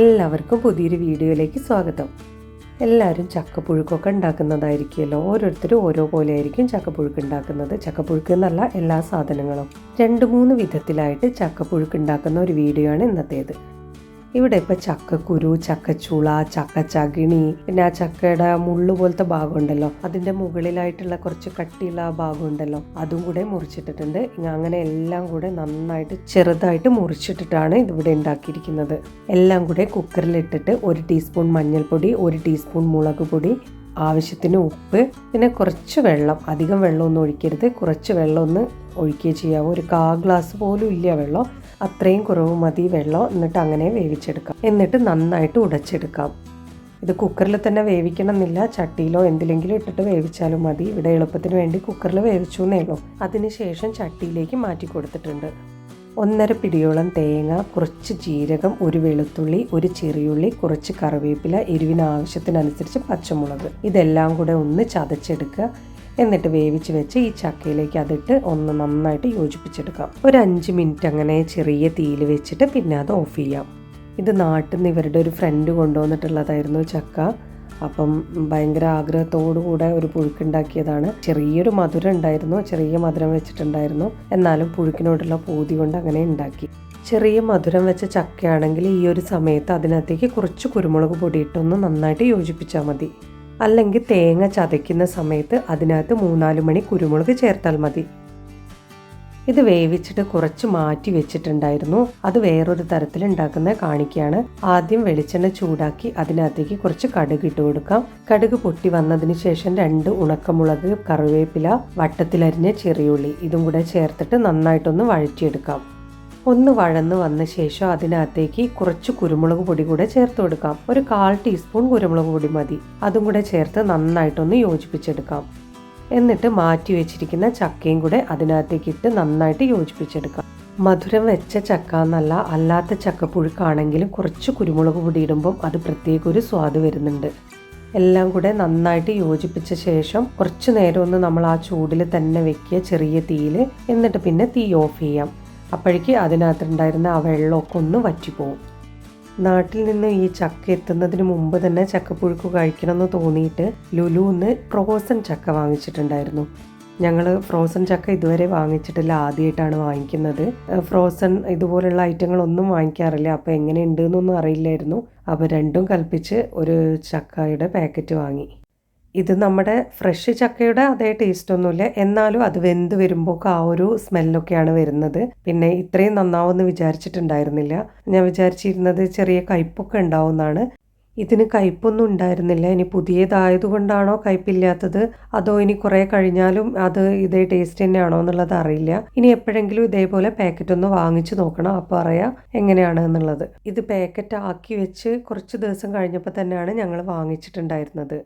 എല്ലാവർക്കും പുതിയൊരു വീഡിയോയിലേക്ക് സ്വാഗതം. എല്ലാവരും ചക്കപ്പുഴുക്കൊക്കെ ഉണ്ടാക്കുന്നതായിരിക്കുമല്ലോ. ഓരോരുത്തരും ഓരോ പോലെ ആയിരിക്കും ചക്കപ്പുഴുക്ക് ഉണ്ടാക്കുന്നത്. ചക്കപ്പുഴുക്ക് എന്നല്ല എല്ലാ സാധനങ്ങളും. രണ്ട് മൂന്ന് വിധത്തിലായിട്ട് ചക്കപ്പുഴുക്ക് ഉണ്ടാക്കുന്ന ഒരു വീഡിയോ ആണ് ഇന്നത്തേത്. ഇവിടെ ഇപ്പോൾ ചക്കക്കുരു ചക്കച്ചുള ചക്കച്ചകിണി പിന്നെ ആ ചക്കയുടെ മുള്ളു പോലത്തെ ഭാഗം ഉണ്ടല്ലോ അതിന്റെ മുകളിലായിട്ടുള്ള കുറച്ച് കട്ടിയുള്ള ആ ഭാഗം ഉണ്ടല്ലോ അതും കൂടെ മുറിച്ചിട്ടിട്ടുണ്ട്. അങ്ങനെ എല്ലാം കൂടെ നന്നായിട്ട് ചെറുതായിട്ട് മുറിച്ചിട്ടിട്ടാണ് ഇതിവിടെ ഉണ്ടാക്കിയിരിക്കുന്നത്. എല്ലാം കൂടെ കുക്കറിലിട്ടിട്ട് ഒരു ടീസ്പൂൺ മഞ്ഞൾപ്പൊടി ഒരു ടീസ്പൂൺ മുളക് പൊടി ആവശ്യത്തിന് ഉപ്പ് പിന്നെ കുറച്ച് വെള്ളം. അധികം വെള്ളമൊന്നും ഒഴിക്കരുത്. കുറച്ച് വെള്ളം ഒന്ന് ഒഴിക്കുകയും ചെയ്യാവൂ. ഒരു കാ ഗ്ലാസ് പോലും ഇല്ല വെള്ളം. അത്രയും കുറവ് മതി വെള്ളം എന്നിട്ട് അങ്ങനെ വേവിച്ചെടുക്കാം. എന്നിട്ട് നന്നായിട്ട് ഉടച്ചെടുക്കാം. ഇത് കുക്കറിൽ തന്നെ വേവിക്കണം എന്നില്ല ചട്ടിയിലോ എന്തിലെങ്കിലും ഇട്ടിട്ട് വേവിച്ചാലും മതി. ഇവിടെ എളുപ്പത്തിന് വേണ്ടി കുക്കറിൽ വേവിച്ചു എന്നേ ഉള്ളൂ. അതിനുശേഷം ചട്ടിയിലേക്ക് മാറ്റി കൊടുത്തിട്ടുണ്ട്. ഒന്നര പിടിയോളം തേങ്ങ കുറച്ച് ജീരകം ഒരു വെളുത്തുള്ളി ഒരു ചെറിയുള്ളി കുറച്ച് കറിവേപ്പില എരിവിന് ആവശ്യത്തിനനുസരിച്ച് പച്ചമുളക്. ഇതെല്ലാം കൂടെ ഒന്ന് ചതച്ചെടുക്കുക. എന്നിട്ട് വേവിച്ച് വെച്ച് ഈ ചക്കയിലേക്ക് അതിട്ട് ഒന്ന് നന്നായിട്ട് യോജിപ്പിച്ചെടുക്കാം. ഒരു അഞ്ച് മിനിറ്റ് അങ്ങനെ ചെറിയ തീയിൽ വെച്ചിട്ട് പിന്നെ അത് ഓഫ് ചെയ്യാം. ഇത് നാട്ടിൽ നിന്ന് ഇവരുടെ ഒരു ഫ്രണ്ട് കൊണ്ടുവന്നിട്ടുള്ളതായിരുന്നു ചക്ക. അപ്പം ഭയങ്കര ആഗ്രഹത്തോടു കൂടെ ഒരു പുഴുക്കുണ്ടാക്കിയതാണ്. ചെറിയൊരു മധുരം ഉണ്ടായിരുന്നു ചെറിയ മധുരം വെച്ചിട്ടുണ്ടായിരുന്നു. എന്നാലും പുഴുക്കിനോടുള്ള പൂതി കൊണ്ട് അങ്ങനെ ഉണ്ടാക്കി. ചെറിയ മധുരം വെച്ച ചക്കയാണെങ്കിൽ ഈ ഒരു സമയത്ത് അതിനകത്തേക്ക് കുറച്ച് കുരുമുളക് പൊടി ഇട്ടൊന്ന് നന്നായിട്ട് യോജിപ്പിച്ചാൽ മതി. അല്ലെങ്കിൽ തേങ്ങ ചതയ്ക്കുന്ന സമയത്ത് അതിനകത്ത് മൂന്നാൽ മണി കുരുമുളക് ചേർത്താൽ മതി. ഇത് വേവിച്ചിട്ട് കുറച്ച് മാറ്റി വെച്ചിട്ടുണ്ടായിരുന്നു. അത് വേറൊരു തരത്തിൽ ഉണ്ടാക്കുന്ന കാണിക്കുകയാണ് ആദ്യം വെളിച്ചെണ്ണ ചൂടാക്കി അതിനകത്തേക്ക് കുറച്ച് കടുക് ഇട്ട് കൊടുക്കാം. കടുക് പൊട്ടി വന്നതിന് ശേഷം രണ്ട് ഉണക്കമുളക് കറിവേപ്പില വട്ടത്തിലരിഞ്ഞ ചെറിയുള്ളി ഇതും കൂടെ ചേർത്തിട്ട് നന്നായിട്ടൊന്ന് വഴറ്റിയെടുക്കാം. ഒന്ന് വഴന്ന് വന്ന ശേഷം അതിനകത്തേക്ക് കുറച്ച് കുരുമുളക് പൊടി കൂടെ ചേർത്ത് കൊടുക്കാം. ഒരു കാൽ ടീസ്പൂൺ കുരുമുളക് പൊടി മതി. അതും കൂടെ ചേർത്ത് നന്നായിട്ടൊന്ന് യോജിപ്പിച്ചെടുക്കാം. എന്നിട്ട് മാറ്റി വെച്ചിരിക്കുന്ന ചക്കയും കൂടെ അതിനകത്തേക്ക് ഇട്ട് നന്നായിട്ട് യോജിപ്പിച്ചെടുക്കാം. മധുരം വെച്ച ചക്ക എന്നല്ല അല്ലാത്ത ചക്കപ്പുഴുക്കാണെങ്കിലും കുറച്ച് കുരുമുളക് പൊടി ഇടുമ്പം അത് പ്രത്യേക ഒരു സ്വാദ് വരുന്നുണ്ട്. എല്ലാം കൂടെ നന്നായിട്ട് യോജിപ്പിച്ച ശേഷം കുറച്ച് നേരം ഒന്ന് നമ്മൾ ആ ചൂടിൽ തന്നെ വെക്കുക ചെറിയ തീയിൽ എന്നിട്ട് പിന്നെ തീ ഓഫ് ചെയ്യാം. അപ്പോഴേക്ക് അതിനകത്തുണ്ടായിരുന്ന ആ വെള്ളമൊക്കെ ഒന്ന് വറ്റിപ്പോവും. നാട്ടിൽ നിന്ന് ഈ ചക്ക എത്തുന്നതിന് മുമ്പ് തന്നെ ചക്കപ്പുഴുക്ക് കഴിക്കണമെന്ന് തോന്നിയിട്ട് ലുലുന്ന് ഫ്രോസൺ ചക്ക വാങ്ങിച്ചിട്ടുണ്ടായിരുന്നു. ഞങ്ങൾ ഫ്രോസൺ ചക്ക ഇതുവരെ വാങ്ങിച്ചിട്ടില്ല ആദ്യമായിട്ടാണ് വാങ്ങിക്കുന്നത്. ഫ്രോസൺ ഇതുപോലുള്ള ഐറ്റങ്ങളൊന്നും വാങ്ങിക്കാറില്ല. അപ്പോൾ എങ്ങനെയുണ്ട് എന്നൊന്നും അറിയില്ലായിരുന്നു. അപ്പോൾ രണ്ടും കൽപ്പിച്ച് ഒരു ചക്കയുടെ പാക്കറ്റ് വാങ്ങി. ഇത് നമ്മുടെ ഫ്രഷ് ചക്കയുടെ അതേ ടേസ്റ്റ് ഒന്നുമില്ല. എന്നാലും അത് വെന്ത് വരുമ്പോൾ ആ ഒരു സ്മെല്ലൊക്കെയാണ് വരുന്നത്. പിന്നെ ഇത്രയും നന്നാവുമെന്ന് വിചാരിച്ചിട്ടുണ്ടായിരുന്നില്ല. ഞാൻ വിചാരിച്ചിരുന്നത് ചെറിയ കയ്പൊക്കെ ഉണ്ടാവുമെന്നാണ്. ഇതിന് കയ്പൊന്നും ഉണ്ടായിരുന്നില്ല. ഇനി പുതിയതായതുകൊണ്ടാണോ കയ്പില്ലാത്തത്? അതോ ഇനി കുറേ കഴിഞ്ഞാലും അത് ഇതേ ടേസ്റ്റ് തന്നെയാണോ എന്നുള്ളത് അറിയില്ല. ഇനി എപ്പോഴെങ്കിലും ഇതേപോലെ പാക്കറ്റ് ഒന്ന് വാങ്ങിച്ചു നോക്കണം. അപ്പോൾ അറിയാം എങ്ങനെയാണ് എന്നുള്ളത്. ഇത് പാക്കറ്റ് ആക്കി വെച്ച് കുറച്ച് ദിവസം കഴിഞ്ഞപ്പോൾ തന്നെയാണ് ഞങ്ങൾ വാങ്ങിച്ചിട്ടുണ്ടായിരുന്നത്.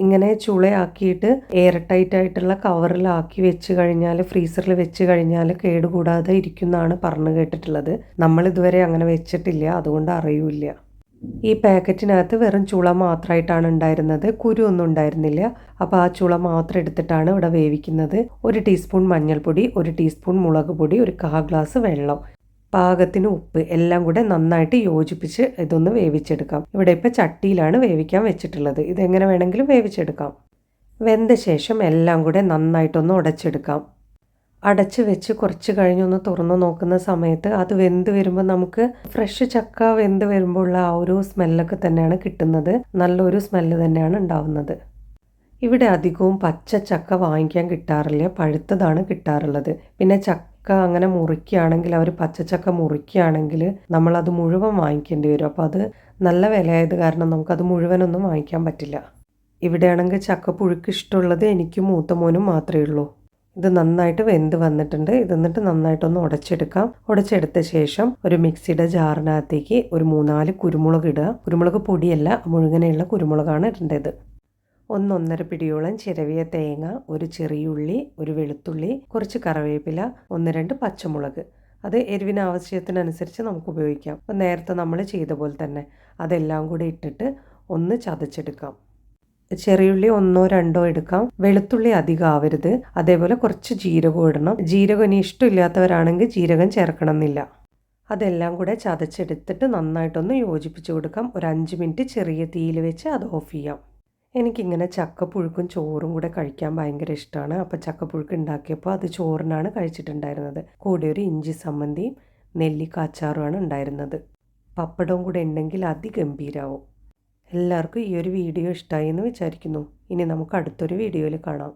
ഇങ്ങനെ ചുളയാക്കിയിട്ട് എയർ ടൈറ്റ് ആയിട്ടുള്ള കവറിലാക്കി വെച്ച് കഴിഞ്ഞാൽ ഫ്രീസറിൽ വെച്ച് കഴിഞ്ഞാൽ കേടുകൂടാതെ ഇരിക്കുന്നതാണ് പറഞ്ഞു കേട്ടിട്ടുള്ളത്. നമ്മൾ ഇതുവരെ അങ്ങനെ വെച്ചിട്ടില്ല അതുകൊണ്ട് അറിയില്ല. ഈ പാക്കറ്റിനകത്ത് വെറും ചുള മാത്രമായിട്ടാണ് ഉണ്ടായിരുന്നത്. കുരു ഒന്നും ഉണ്ടായിരുന്നില്ല. അപ്പോൾ ആ ചുള മാത്രം എടുത്തിട്ടാണ് ഇവിടെ വേവിക്കുന്നത്. ഒരു ടീസ്പൂൺ മഞ്ഞൾപ്പൊടി ഒരു ടീസ്പൂൺ മുളക് പൊടി ഒരു കാ ഗ്ലാസ് വെള്ളം. പാകത്തിന് ഉപ്പ് എല്ലാം കൂടെ നന്നായിട്ട് യോജിപ്പിച്ച് ഇതൊന്ന് വേവിച്ചെടുക്കാം. ഇവിടെ ഇപ്പോൾ ചട്ടിയിലാണ് വേവിക്കാൻ വെച്ചിട്ടുള്ളത്. ഇതെങ്ങനെ വേണമെങ്കിലും വേവിച്ചെടുക്കാം. വെന്ത ശേഷം എല്ലാം കൂടെ നന്നായിട്ടൊന്ന് ഉടച്ചെടുക്കാം. അടച്ച് വെച്ച് കുറച്ച് കഴിഞ്ഞൊന്ന് തുറന്നു നോക്കുന്ന സമയത്ത് അത് വെന്ത് വരുമ്പോൾ നമുക്ക് ഫ്രഷ് ചക്ക വെന്ത് വരുമ്പോൾ ഉള്ള ആ ഒരു സ്മെല്ലൊക്കെ തന്നെയാണ് കിട്ടുന്നത്. നല്ലൊരു സ്മെല്ല് തന്നെയാണ് ഉണ്ടാവുന്നത്. ഇവിടെ അധികവും പച്ച ചക്ക വാങ്ങിക്കാൻ കിട്ടാറില്ല. പഴുത്തതാണ് കിട്ടാറുള്ളത്. പിന്നെ ചക്ക അങ്ങനെ മുറിക്കുകയാണെങ്കിൽ അവർ പച്ചച്ചക്ക മുറിക്കുകയാണെങ്കിൽ നമ്മളത് മുഴുവൻ വാങ്ങിക്കേണ്ടി വരും. അപ്പോൾ അത് നല്ല വിലയായത് കാരണം നമുക്കത് മുഴുവനൊന്നും വാങ്ങിക്കാൻ പറ്റില്ല. ഇവിടെയാണെങ്കിൽ ചക്ക പുഴുക്ക് ഇഷ്ടമുള്ളത് എനിക്ക് മൂത്ത മോനും മാത്രമേ ഉള്ളൂ. ഇത് നന്നായിട്ട് വെന്ത് വന്നിട്ടുണ്ട്. ഇത് എന്നിട്ട് നന്നായിട്ടൊന്ന് ഉടച്ചെടുക്കാം. ഉടച്ചെടുത്ത ശേഷം ഒരു മിക്സിയുടെ ജാറിനകത്തേക്ക് ഒരു മൂന്നാൽ കുരുമുളക് ഇടുക. കുരുമുളക് പൊടിയല്ല മുഴുകനെയുള്ള കുരുമുളകാണ് ഇടേണ്ടത്. ഒന്നൊന്നര പിടിയോളം ചിരവിയ തേങ്ങ ഒരു ചെറിയുള്ളി ഒരു വെളുത്തുള്ളി കുറച്ച് കറിവേപ്പില ഒന്ന് രണ്ട് പച്ചമുളക്. അത് എരിവിന് ആവശ്യത്തിനനുസരിച്ച് നമുക്ക് ഉപയോഗിക്കാം. അപ്പം നേരത്തെ നമ്മൾ ചെയ്ത പോലെ തന്നെ അതെല്ലാം കൂടി ഇട്ടിട്ട് ഒന്ന് ചതച്ചെടുക്കാം. ചെറിയുള്ളി ഒന്നോ രണ്ടോ എടുക്കാം. വെളുത്തുള്ളി അധികം ആവരുത്. അതേപോലെ കുറച്ച് ജീരകം ഇടണം. ജീരകം ഇനി ഇഷ്ടമില്ലാത്തവരാണെങ്കിൽ ജീരകം ചേർക്കണം എന്നില്ല അതെല്ലാം കൂടെ ചതച്ചെടുത്തിട്ട് നന്നായിട്ടൊന്ന് യോജിപ്പിച്ച് കൊടുക്കാം. ഒരു അഞ്ച് മിനിറ്റ് ചെറിയ തീയിൽ വെച്ച് അത് ഓഫ് ചെയ്യാം. എനിക്കിങ്ങനെ ചക്കപ്പുഴുക്കും ചോറും കൂടെ കഴിക്കാൻ ഭയങ്കര ഇഷ്ടമാണ് അപ്പോൾ ചക്കപ്പുഴുക്ക് ഉണ്ടാക്കിയപ്പോൾ അത് ചോറിനാണ് കഴിച്ചിട്ടുണ്ടായിരുന്നത്. കൂടെ ഒരു ഇഞ്ചി സമ്മന്തിയും നെല്ലിക്ക അച്ചാറുമാണ് ഉണ്ടായിരുന്നത്. പപ്പടവും കൂടെ ഉണ്ടെങ്കിൽ അതിഗംഭീരാവും. എല്ലാവർക്കും ഈ ഒരു വീഡിയോ ഇഷ്ടമായി എന്ന് വിചാരിക്കുന്നു. ഇനി നമുക്ക് അടുത്തൊരു വീഡിയോയിൽ കാണാം.